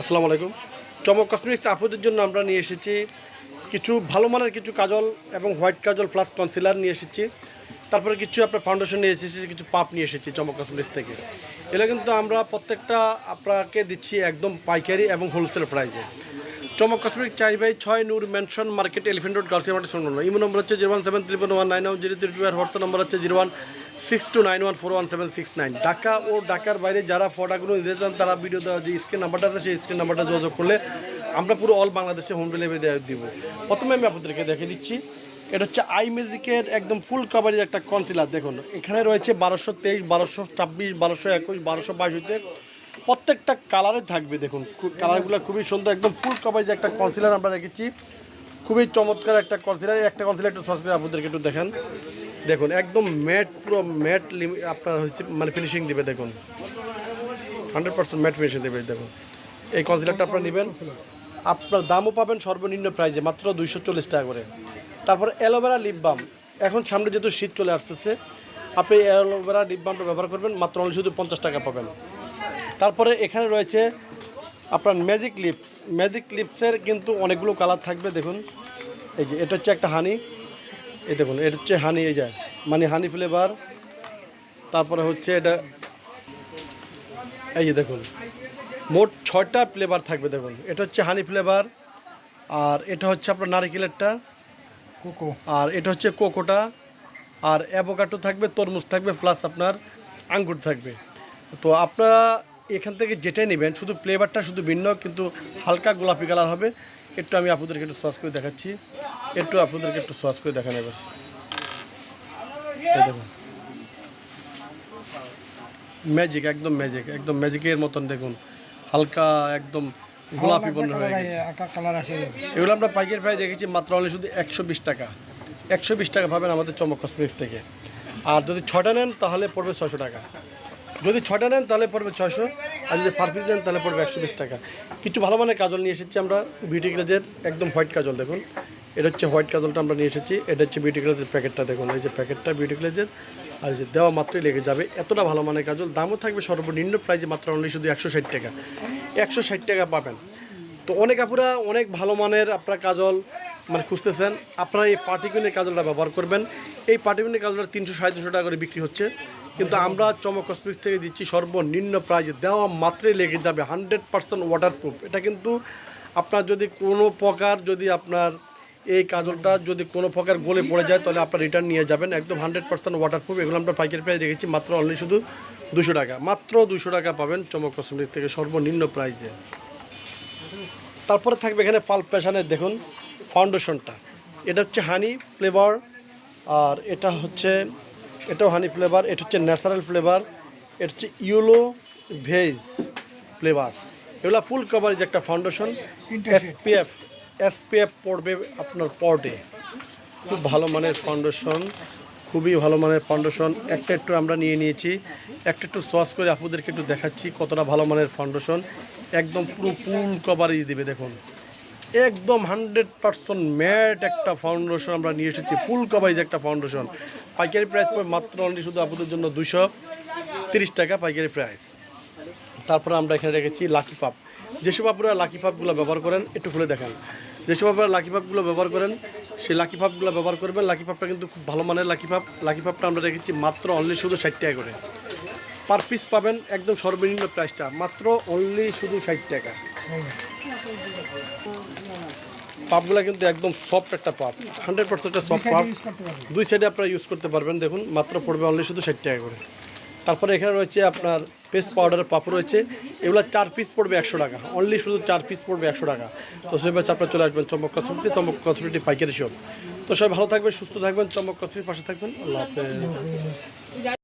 আসসালামু আলাইকুম। চমক কসমেটিক্স আপুদের জন্য আমরা নিয়ে এসেছি কিছু ভালো মানের কিছু কাজল এবং হোয়াইট কাজল প্লাস কনসিলার নিয়ে এসেছি। তারপরে কিছু আপনার ফাউন্ডেশন নিয়ে এসেছি, কিছু পাপ নিয়ে এসেছি চমক কসমেটিক্স থেকে। এগুলো কিন্তু আমরা প্রত্যেকটা আপনাকে দিচ্ছি একদম পাইকারি এবং হোলসেল প্রাইসে চমক কসমেটিক চাই বাই ছয় Noor mansion market elephant road গার্লসি market সংলগ্ন ইমো নম্বর হচ্ছে zero one seven triple one nine zero three two আর হোয়াটসঅ্যাপ নম্বর হচ্ছে zero one six two nine one four one seven six nine. Dhaka ও ঢাকার বাইরে যারা প্রোডাক্টগুলো নিতে চান, তারা ভিডিও দেওয়া যে স্ক্রিন নাম্বারটা আছে, সেই স্ক্রিন নাম্বারটা যোগাযোগ করলে আমরা পুরো অল বাংলাদেশে হোম ডেলিভারি দেওয়া দিব। প্রথমে আমি আপনাদেরকে দেখে দিচ্ছি, এটা হচ্ছে আই মিউজিকের একদম ফুল কাভারেজ একটা কনসিলার দেখুন, এখানে রয়েছে বারোশো তেইশ, বারোশো ছাব্বিশ, বারোশো একুশ, বারোশো বাইশ হইতে প্রত্যেকটা কালারে থাকবে। দেখুন কালারগুলো খুবই সুন্দর, একদম ফুল কাভারেজ একটা কনসিলার আমরা রেখেছি খুবই চমৎকার একটা কনসিলার একটা কনসিলার একটু সস করে আপনাদেরকে একটু দেখেন। দেখুন, একদম ম্যাট পুরো ম্যাট আপনার হচ্ছে মানে ফিনিশিং দেবে, দেখুন। হান্ড্রেড পার্সেন্ট ম্যাট ফিনিশিং দেবে, দেখুন। এই কনসিলারটা আপনারা নেবেন। আপনার দামও পাবেন সর্বনিম্ন প্রাইজে মাত্র দুইশো চল্লিশ টাকা করে। তারপর অ্যালোভেরা লিপ বাম এখন সামনে যেহেতু শীত চলে আসতেছে, আপনি অ্যালোভেরা লিপ বামটা ব্যবহার করবেন, মাত্র শুধু পঞ্চাশ টাকা পাবেন। তারপরে এখানে রয়েছে আপনার ম্যাজিক লিপস ম্যাজিক লিপসের কিন্তু অনেকগুলো কালার থাকবে দেখুন। এই যে এটা হচ্ছে একটা হানি এই দেখুন এটা হচ্ছে হানি এই যায় মানে হানি ফ্লেভার তারপরে হচ্ছে এটা এই যে দেখুন মোট ছয়টা ফ্লেভার থাকবে দেখুন। এটা হচ্ছে হানি ফ্লেভার আর এটা হচ্ছে আপনার নারিকেলেরটা কোকো। আর এটা হচ্ছে কোকোটা আর অ্যাভোকাটো থাকবে তরমুজ থাকবে প্লাস আপনার আঙ্গুর থাকবে। তো আপনারা এখান থেকে যেটাই নেবেন, শুধু ফ্লেভারটা শুধু ভিন্ন, কিন্তু হালকা গোলাপি কালার হবে। একটু আমি আপনাদেরকে একটু সস করে দেখাচ্ছি। একটু আপনাদেরকে একটু সস করে দেখান এবার। দেখুন। ম্যাজিক একদম ম্যাজিক একদম ম্যাজিকের মতন দেখুন। হালকা, একদম গোলাপি বর্ণ হয়ে গেছে। এগুলো আমরা পাইকারি প্রাইস দেখেছি মাত্র অনলি শুধু একশো বিশ টাকা। একশো বিশ টাকা পাবেন আমাদের চমক কসমেটিক্স থেকে। আর যদি ছটা নেন, তাহলে পড়বে ছশো টাকা। যদি ছটা নেন তাহলে পড়বে ছশো আর যদি পার পিস নেন তাহলে পড়বে একশো বিশ টাকা। কিছু ভালো মানের কাজল নিয়ে এসেছি আমরা বিউটি গ্লেজের একদম হোয়াইট কাজল, দেখুন। এটা হচ্ছে হোয়াইট কাজলটা আমরা নিয়ে এসেছি, এটা হচ্ছে বিউটি গ্লেজের প্যাকেটটা, দেখুন। এই যে প্যাকেটটা বিউটি গ্লেজের আর যে দেওয়া মাত্রই লেগে যাবে। এতটা ভালো মানের কাজল, দামও থাকবে সর্বনিম্ন প্রাইসে মাত্র অনলি শুধু একশো ষাট টাকা। একশো ষাট টাকা পাবেন। তো অনেক আপুরা অনেক ভালো মানের আপনার কাজল মানে খুঁজতেছেন, আপনারা এই পার্টিকুলার কাজলটা ব্যবহার করবেন। এই পার্টিকুলার কাজলটা তিনশো সাড়ে তিনশো টাকা করে বিক্রি হচ্ছে। কিন্তু আমরা চমক কসমেটিক্স থেকে দিচ্ছি সর্বনিম্ন প্রাইজে দেওয়া মাত্রই লেগে যাবে হান্ড্রেড পার্সেন্ট ওয়াটারপ্রুফ এটা কিন্তু আপনার যদি কোনো প্রকার যদি আপনার এই কাজলটা যদি কোনো প্রকার গলে পড়ে যায়, তাহলে আপনার রিটার্ন নিয়ে যাবেন। একদম হান্ড্রেড পার্সেন্ট ওয়াটারপ্রুফ এগুলো আমরা পাইকারি প্রাইস রেখেছি মাত্র অনলি শুধু দুশো টাকা। মাত্র দুশো টাকা পাবেন চমক কসমেটিক্স থেকে সর্বনিম্ন প্রাইজে তারপরে থাকবে এখানে ফাল ফ্যাশনের দেখুন। ফাউন্ডেশনটা। এটা হচ্ছে হানি ফ্লেভার আর এটা হচ্ছে এটাও হানি ফ্লেভার এটা হচ্ছে ন্যাচারাল ফ্লেভার এটা হচ্ছে ইউলো ভেজ ফ্লেভার। এগুলো ফুল কভারেজ একটা ফাউন্ডেশন এসপিএফ এসপিএফ পড়বে আপনার পর ডে খুব ভালো মানের ফাউন্ডেশন খুবই ভালো মানের ফাউন্ডেশন। একটা একটু আমরা নিয়ে নিয়েছি একটা একটু সস করে আপুদেরকে একটু দেখাচ্ছি কতটা ভালো মানের ফাউন্ডেশন। একদম পুরো ফুল কভারেজ দেবে দেখুন। একদম হান্ড্রেড পার্সেন্ট ম্যাট একটা ফাউন্ডেশন আমরা নিয়ে এসেছি। ফুল কভারেজ একটা ফাউন্ডেশন পাইকারি প্রাইস পড়বে মাত্র অনলি শুধু আপুদের জন্য দুশো তিরিশ টাকা পাইকারি প্রাইস তারপরে আমরা এখানে রেখেছি লাকি পাপ যেসব আপনারা লাকি পাপগুলো ব্যবহার করেন, একটু খুলে দেখেন। যেসব আপনারা লাকি পাপগুলো ব্যবহার করেন, সেই লাকি পাপগুলো ব্যবহার করবেন। লাকি পাপটা কিন্তু খুব ভালো মানের লাকি পাপ লাকি পাপটা আমরা রেখেছি মাত্র অনলি শুধু ষাট টাকা করে। পার পিস পাবেন একদম সর্বনিম্ন প্রাইসটা মাত্র অনলি শুধু ষাট টাকা। পাপগুলো কিন্তু একদম সফট একটা পাপ। হান্ড্রেড পার্সেন্ট সফট পাপ। দুই সাইডে আপনারা ইউজ করতে পারবেন, দেখুন, মাত্র পড়বে অনলি শুধু ষাট টাকা করে। তারপরে এখানে রয়েছে আপনার পেস্ট পাউডারের পাপ রয়েছে। এগুলো চার পিস পড়বে একশো টাকা। অনলি শুধু চার পিস পড়বে একশো টাকা। তো সেই সেভাবে আপনারা চলে আসবেন চমক কসমিটি চমক কসমিটি পাইকারি শপ তো সবাই ভালো থাকবেন, সুস্থ থাকবেন, চমক কসমিটির পাশে থাকবেন। আল্লাহ হাফেজ।